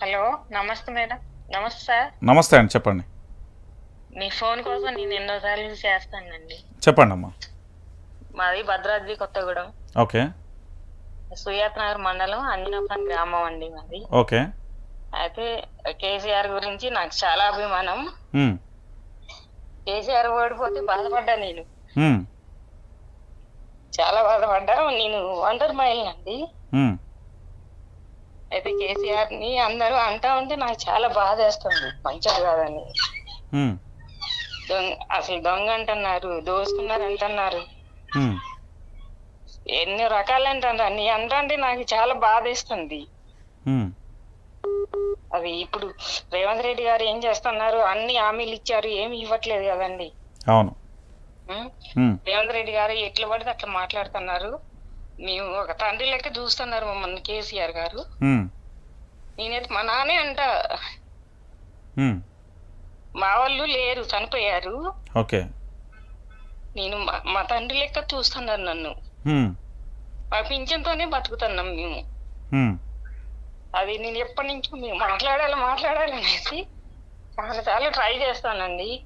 Hello నమస్తే madam. నమస్తే sir. నమస్తే అండి చెప్పండి. మీ ఫోన్ కోసం నేను ఎన్నోసార్లు చేస్తానండి. చెప్పండి అమ్మా మాది భద్రాద్రి కొత్తగూడెం. ఓకే. సుయాత్ నగర్ మండలం అంజనాపురం గ్రామం అండి మాది. ఓకే. అయితే కేసీఆర్ గురించి నాకు చాలా అభిమానం. ఉమ్, కేసీఆర్ ఓడిపోతే బాధపడ్డా నేను. ఉమ్, చాలా బాధపడ్డా. నేను వండర్ మైల్ అండి ఉమ్, అయితే కేసీఆర్ని అందరూ అంటా ఉంటే నాకు చాలా బాధ వేస్తుంది. మంచిది కాదని. అసలు దొంగ అంటున్నారు దోస్తున్నారు అంటున్నారు. ఎన్ని రకాలు అంటారు నీ అంటే నాకు చాలా బాధేస్తుంది ఉమ్, అది ఇప్పుడు రేవంత్ రెడ్డి గారు ఏం చేస్తున్నారు? అన్ని హామీలు ఇచ్చారు ఏమి ఇవ్వట్లేదు కదండి. అవును. రేవంత్ రెడ్డి గారు ఎట్లా పడితే అట్లా మాట్లాడుతున్నారు. మేము ఒక తండ్రి లెక్క చూస్తున్నారు మమ్మల్ని కేసీఆర్ గారు. నేనైతే మా నాన్నే అంట. మా వాళ్ళు లేరు చనిపోయారు. ఓకే. నేను మా- తండ్రి లెక్క చూస్తున్నారు నన్ను. మా పింఛన్తోనే బతుకుతున్నాం మేము. అది నేను ఎప్పటి నుంచో మేము మాట్లాడాలి మాట్లాడాలి అనేసి చాలా సార్లు ట్రై చేస్తానండి.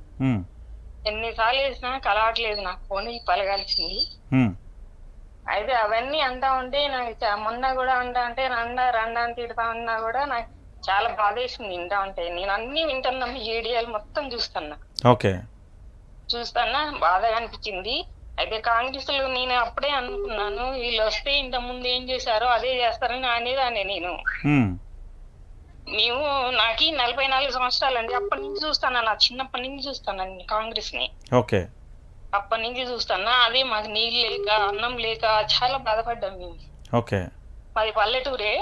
ఎన్నిసార్లు వేసినా కలవట్లేదు నాకు ఫోన్ పలగాల్సింది. అయితే అవన్నీ అంటా ఉంటే నాకు మొన్న కూడా అంటా అంటే రండా రండా అని తిడతా ఉన్నా కూడా నాకు చాలా బాధేసింది వింటా ఉంటే. నేను అన్ని వింటున్నా ఏడియాలు మొత్తం చూస్తున్నా. ఓకే. చూస్తున్నా బాధగా అనిపించింది. అయితే కాంగ్రెస్లో నేను అప్పుడే అనుకున్నాను వీళ్ళు వస్తే ఇంత ముందు ఏం చేశారో అదే చేస్తారని అనేదాన్ని నేను. మేము నాకు నలభై నాలుగు సంవత్సరాలు అండి అప్పటి నుంచి చూస్తాను నా చిన్నప్పటి నుంచి చూస్తానండి కాంగ్రెస్ని ఓకే. అప్పటి నుంచి చూస్తానా అదే మాకు నీళ్ళు లేక అన్నం లేక చాలా బాధపడ్డాం మేము. ఓకే. మాది పల్లెటూరే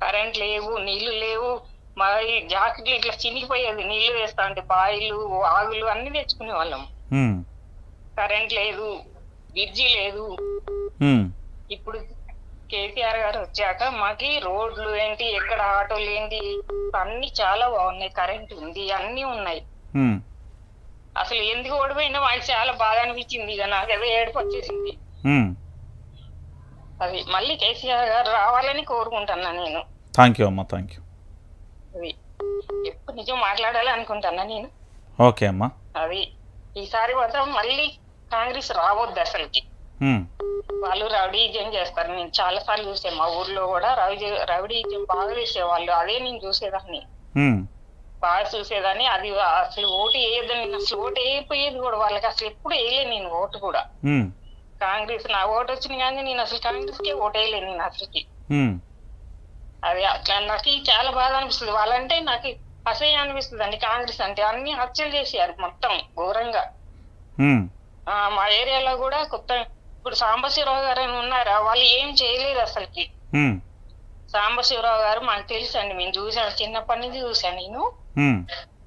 కరెంట్ లేవు నీళ్ళు లేవు మరి జాకెట్లు ఇట్లా చినిగిపోయేది. నీళ్ళు వేస్తా అంటే బాయిలు ఆగులు అన్ని తెచ్చుకునే వాళ్ళం. కరెంట్ లేదు బ్రిడ్జి లేదు. ఇప్పుడు కేసీఆర్ గారు వచ్చాక మాకి రోడ్లు ఏంటి ఎక్కడ ఆటోలు ఏంటి అన్ని చాలా బాగున్నాయి. కరెంట్ ఉంది అన్ని ఉన్నాయి. అసలు ఎందుకు ఓడిపోయినా మాకు చాలా బాధ అనిపించింది ఇక నాకేదో ఏడుపు వచ్చేసింది. అది మళ్ళీ కేసీఆర్ గారు రావాలని కోరుకుంటున్నా నేను. థ్యాంక్ యూ అమ్మా థ్యాంక్ యూ అది ఎప్పుడు నిజం మాట్లాడాలి అనుకుంటున్నా నేను. ఓకే అమ్మా. అది ఈసారి మాత్రం మళ్ళీ కాంగ్రెస్ రావద్దు అసలుకి. వాళ్ళు రౌడీజం చేస్తారు. నేను చాలా సార్లు చూసాను మా ఊర్లో కూడా రౌడీ రౌడీజం బాగా చేసేవాళ్ళు. అదే నేను చూసేదాన్ని. బాగా చూసేదాన్ని. అది అసలు ఓటు వేయద్దు నేను అసలు ఓటు వేయపోయేది కూడా వాళ్ళకి అసలు ఎప్పుడు వేయలే నేను ఓటు కూడా. కాంగ్రెస్ నా ఓటు వచ్చింది కానీ నేను అసలు కాంగ్రెస్ కే ఓటు వేయలేదు నేను అసలుకి. అది అట్లా నాకు చాలా బాధ అనిపిస్తుంది. వాళ్ళంటే నాకు అసహ్యం అనిపిస్తుంది అండి. కాంగ్రెస్ అంటే అన్ని హత్యలు చేశారు మొత్తం ఘోరంగా. మా ఏరియాలో కూడా కొత్త ఇప్పుడు సాంబశివరావు గారు ఉన్నారా? వాళ్ళు ఏం చేయలేదు అసలుకి. సాంబశివరావు గారు మాకు తెలుసు అండి మేము చూసాను చిన్నప్పటి నుంచి చూసాను నేను.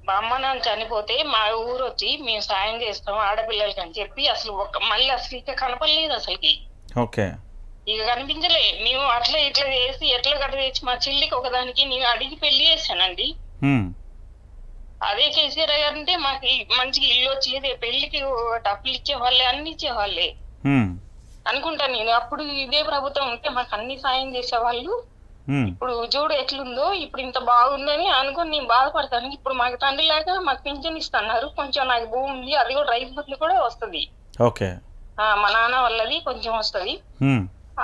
మా అమ్మ నాన్న చనిపోతే మా ఊరు వచ్చి మేము సాయం చేస్తాం ఆడపిల్లలకి అని చెప్పి అసలు ఒక మళ్ళీ అసలు ఇక కనపడలేదు అసలుకి. ఓకే. ఇక కనిపించలే. మేము అట్లా ఇట్లా చేసి ఎట్లా కట్ట తెచ్చి మా చెల్లికి ఒకదానికి నేను అడిగి పెళ్ళి చేశానండి. అదే కేసీఆర్ గారు అంటే మాకు మంచిగా ఇల్లు వచ్చేది పెళ్ళికి డబ్బులు ఇచ్చేవాళ్ళే అన్ని ఇచ్చేవాళ్ళే. ఉమ్, అనుకుంటా నేను. అప్పుడు ఇదే ప్రభుత్వం ఉంటే మాకు అన్ని సాయం చేసేవాళ్ళు. ఇప్పుడు చూడు ఎట్లుందో ఇప్పుడు ఇంత బాగుందని అనుకుని నేను బాధపడతాను. ఇప్పుడు మాకు తండ్రి లేక మాకు పింఛన్ ఇస్తున్నారు. కొంచెం నాకు భూమి ఉంది అది కూడా రైతు బంధు కూడా వస్తుంది. ఓకే. మా నాన్న వాళ్ళది కొంచెం వస్తుంది.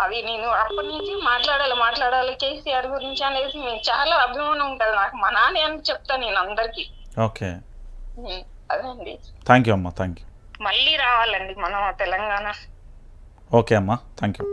అది నేను అప్పటి నుంచి మాట్లాడాలి మాట్లాడాలి కేసీఆర్ గురించి అనేది నేను చాలా అభిమానం ఉంటుంది నాకు. మా నాన్న అని చెప్తాను నేను అందరికి. ఓకే. అదే అండి. థ్యాంక్ యూ అమ్మా థ్యాంక్ యూ. మళ్ళీ రావాలండి మనం తెలంగాణ. ఓకే అమ్మా థ్యాంక్ యూ.